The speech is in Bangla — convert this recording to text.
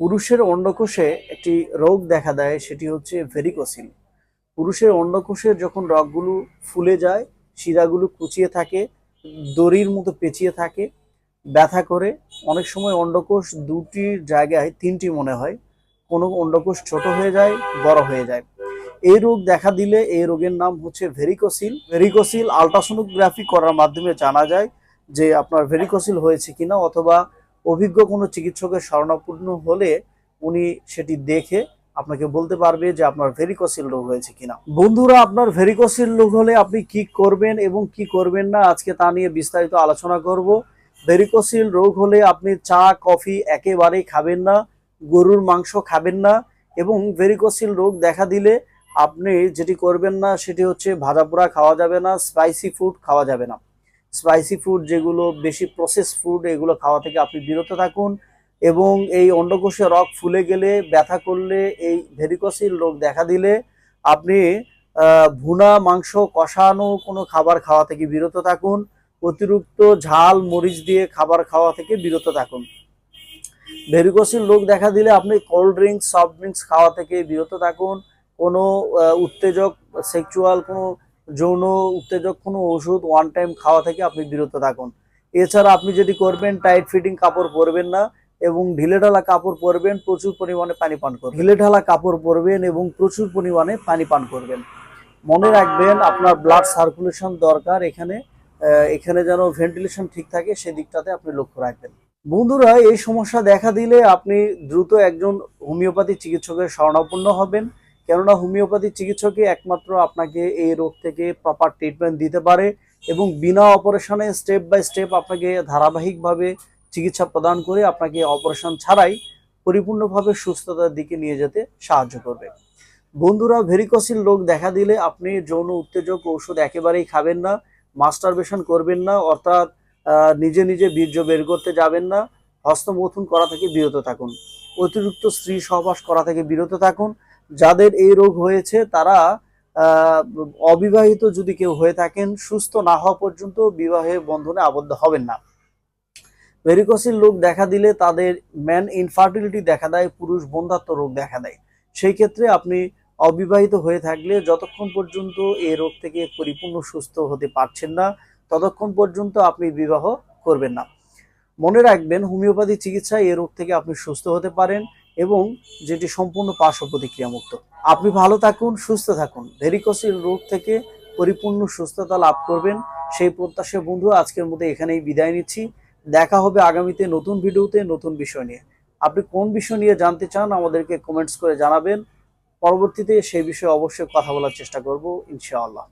পুরুষের অন্ডকোষে একটি রোগ দেখা দেয়, সেটি হচ্ছে ভেরিকোসিল পুরুষের অন্ডকোষের যখন রগগুলো ফুলে যায়, শিরাগুলো কুচিয়ে থাকে, দড়ির মতো পেঁচিয়ে থাকে, ব্যথা করে, অনেক সময় অন্ডকোষ দুটির জায়গায়, তিনটি মনে হয়, কোনো অন্ডকোষ ছোট হয়ে যায়, বড় হয়ে যায়। এই রোগ দেখা দিলে এই রোগের নাম হচ্ছে ভেরিকোসিল ভেরিকোসিল আলট্রাসোনোগ্রাফি করার মাধ্যমে জানা যায় যে আপনার ভেরিকোসিল হয়েছে কিনা, অথবা অভিজ্ঞ কোনো চিকিৎসকের শরণাপন্ন হলে উনি সেটি দেখে আপনাকে বলতে পারবে যে আপনার ভেরিকোসিল রোগ হয়েছে কিনা। বন্ধুরা, আপনার ভেরিকোসিল রোগ হলে আপনি কি করবেন এবং কি করবেন না, আজকে তা নিয়ে বিস্তারিত আলোচনা করব। ভেরিকোসিল রোগ হলে আপনি চা, কফি একেবারেই খাবেন না, গরুর মাংস খাবেন না এবং ভেরিকোসিল রোগ দেখা দিলে আপনি যেটি করবেন না, সেটি হচ্ছে ভাজা পোড়া খাওয়া যাবে না স্পাইসি ফুড খাওয়া যাবে না। স্পাইসি ফুড যেগুলো, বেশি প্রসেস ফুড এগুলো খাওয়া থেকে আপনি বিরত থাকুন এবং এই অন্ডকোষে রগ ফুলে গেলে, ব্যথা করলে, এই ভেরিকোসিল রোগ দেখা দিলে আপনি ভুনা, মাংস, কষানো কোনো খাবার খাওয়া থেকে বিরত থাকুন। অতিরিক্ত ঝাল, মরিচ দিয়ে খাবার খাওয়া থেকে বিরত থাকুন। ভেরিকোসিল রোগ দেখা দিলে আপনি কোল্ড ড্রিঙ্কস সফট ড্রিঙ্কস খাওয়া থেকে বিরত থাকুন। কোনো উত্তেজক সেক্সুয়াল কোনো যৌন উত্তেজক কোনো ওষুধ ওয়ান টাইম খাওয়া থেকে আপনি বিরত থাকুন। এছাড়া আপনি যদি করবেন টাইট ফিটিং কাপড় পরবেন না এবং ঢিলেঢালা কাপড় পরবেন, প্রচুর পরিমাণে পানি পান করবেন। ঢিলেঢালা কাপড় পরবেন এবং প্রচুর পরিমাণে পানি পান করবেন। মনে রাখবেন, আপনার ব্লাড সার্কুলেশন দরকার। এখানে এখানে যেন ভেন্টিলেশন ঠিক থাকে সেদিকটাতে আপনি লক্ষ্য রাখবেন। বন্ধুরা, এই সমস্যা দেখা দিলে আপনি দ্রুত একজন হোমিওপ্যাথি চিকিৎসকের শরণাপন্ন হবেন। কেননা হোমিওপ্যাথি চিকিৎসকই একমাত্র আপনাকে এই রোগ থেকে প্রপার ট্রিটমেন্ট দিতে পারে এবং বিনা অপারেশনে স্টেপ বাই স্টেপ আপনাকে ধারাবাহিকভাবে চিকিৎসা প্রদান করে আপনাকে অপারেশন ছাড়াই পরিপূর্ণভাবে সুস্থতার দিকে নিয়ে যেতে সাহায্য করবে। বন্ধুরা ভেরিকোসিল রোগ দেখা দিলে আপনি যৌন উত্তেজক ঔষধ একেবারেই খাবেন না মাস্টারবেশন করবেন না, অর্থাৎ নিজে নিজে বীর্য বের করতে যাবেন না, হস্তমৈথুন করা থেকে বিরত থাকুন, অতিরিক্ত স্ত্রী সহবাস করা থেকে বিরত থাকুন যাদের এই রোগ হয়েছে, তারা অবিবাহিত যদি কেউ হয়ে থাকেন, সুস্থ না হওয়া পর্যন্ত বিবাহের বন্ধনে আবদ্ধ হবেন না। ভেরিকোসিল রোগ দেখা দিলে তাদের ম্যান ইনফার্টিলিটি দেখা দেয়, পুরুষ বন্ধাত্ম রোগ দেখা দেয়। সেই ক্ষেত্রে আপনি অবিবাহিত হয়ে থাকলে যতক্ষণ পর্যন্ত এই রোগ থেকে পরিপূর্ণ সুস্থ হতে পারছেন না, ততক্ষণ পর্যন্ত আপনি বিবাহ করবেন না। মনে রাখবেন, হোমিওপ্যাথি চিকিৎসায় এই রোগ থেকে আপনি সুস্থ হতে পারেন। এবং যেটি সম্পূর্ণ পার্শ্ব প্রতিক্রিয়া মুক্ত আপনি ভালো থাকুন, সুস্থ থাকুন। ভেরিকোসিল রোগ থেকে পরিপূর্ণ সুস্থতা লাভ করবেন। সেই প্রত্যাশা বন্ধু, আজকের মধ্যে এখানেই বিদায় নিচ্ছি। দেখা হবে আগামীতে নতুন ভিডিওতে নতুন বিষয় নিয়ে। আপনি কোন বিষয় নিয়ে জানতে চান আমাদেরকে কমেন্টস করে জানাবেন। পরবর্তীতে সেই বিষয়ে অবশ্যই কথা বলার চেষ্টা করব, ইনশাআল্লাহ।